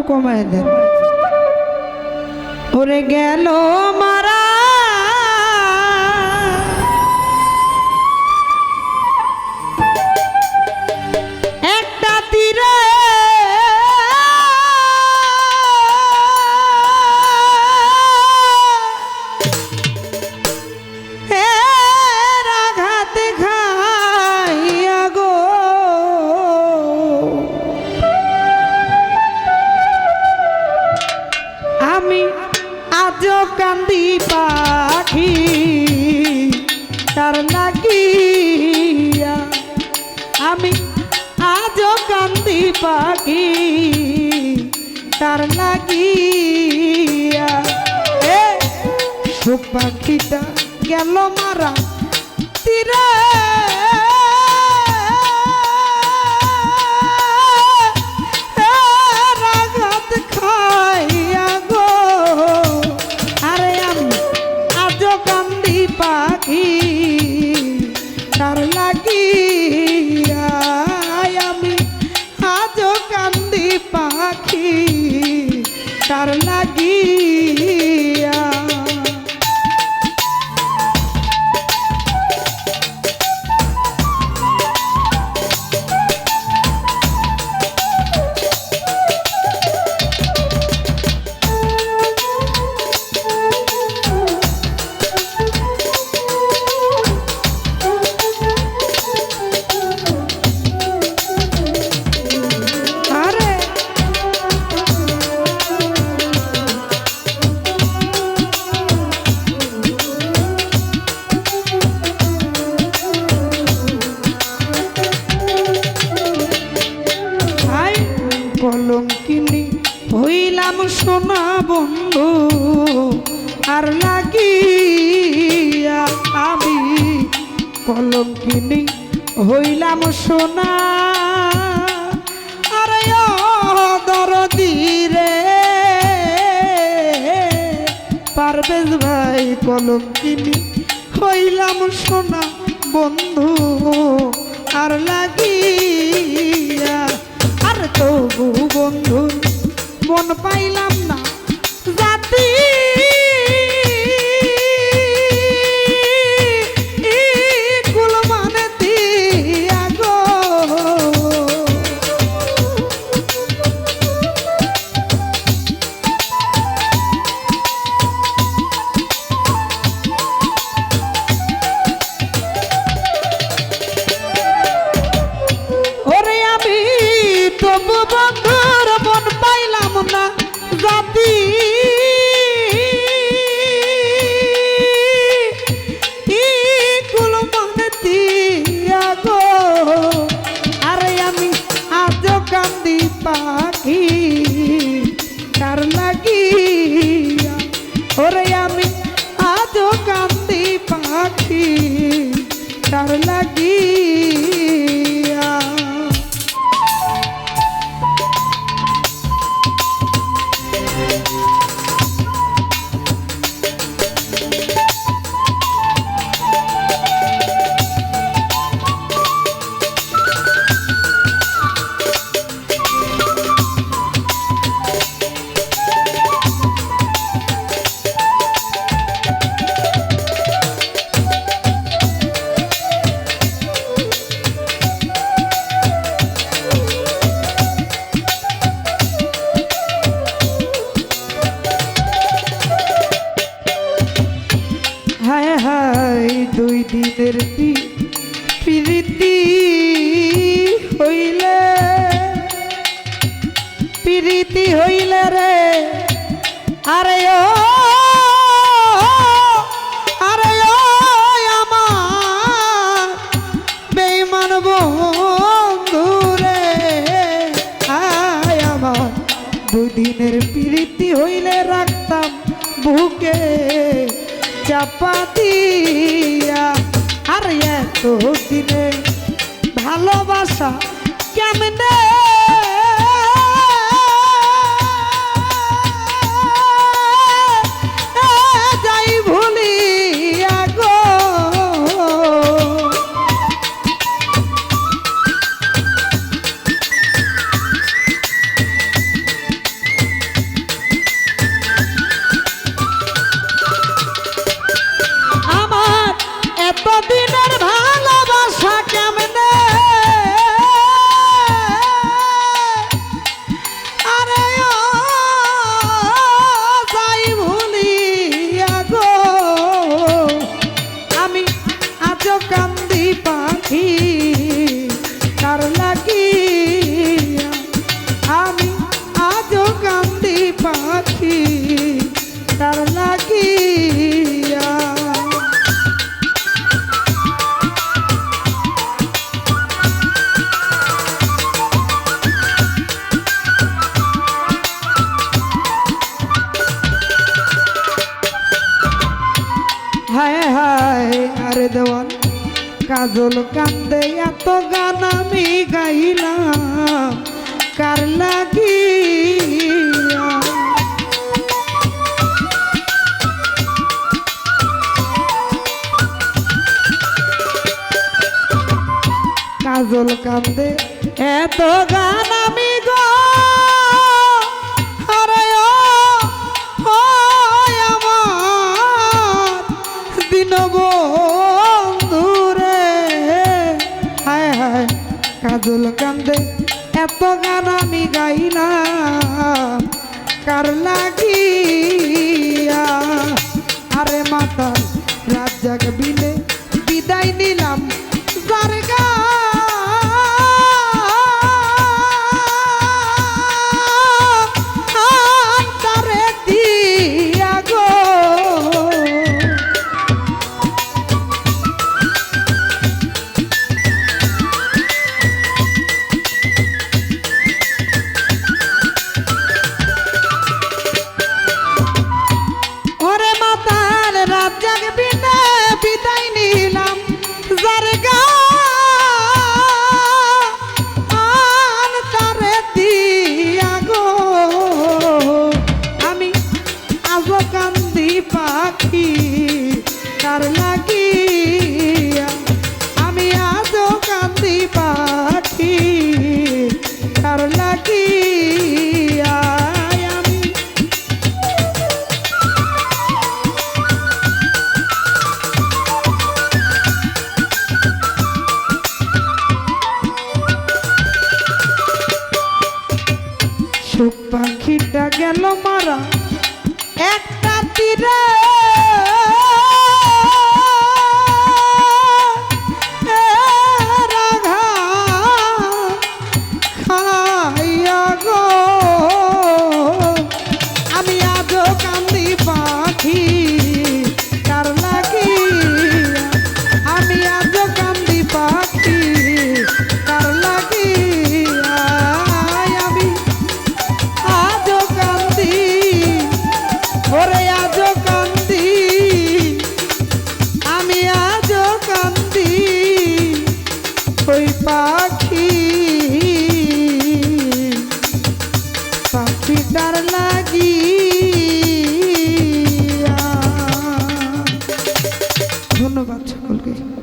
একটু কমায় দেন। ওরে গেল মারা তার লাগিয়া। এ সুপাখিটা গেল মারা তীরে। তার আর লাগিয়া আমি কলম কিনি হইলাম সোনা। আরে দরদি রে পারবেজ ভাই কলম কিনি হইলাম সোনা। বন্ধু, আর লাগিয়া, আর তবু বন্ধু, মন পাইলাম না। জাতি আরে ও আরে ও আমার বেইমান বন্ধু রে। আয় আমার, দুদিনের হইলে রাখতাম বুকে চাপা দিয়া। আর এত দিনে ভালোবাসা কেমনে কাজল কান্দে এত গান আমি গাইলাম কার লাগিয়া? কাজল কান্দে এত গান আমি গো কান্দে, এত গান আমি গাইলাম। কার লাগিয়া? আরে মাতা রাত জাগ বিলে বিদায় নিলাম। যার পা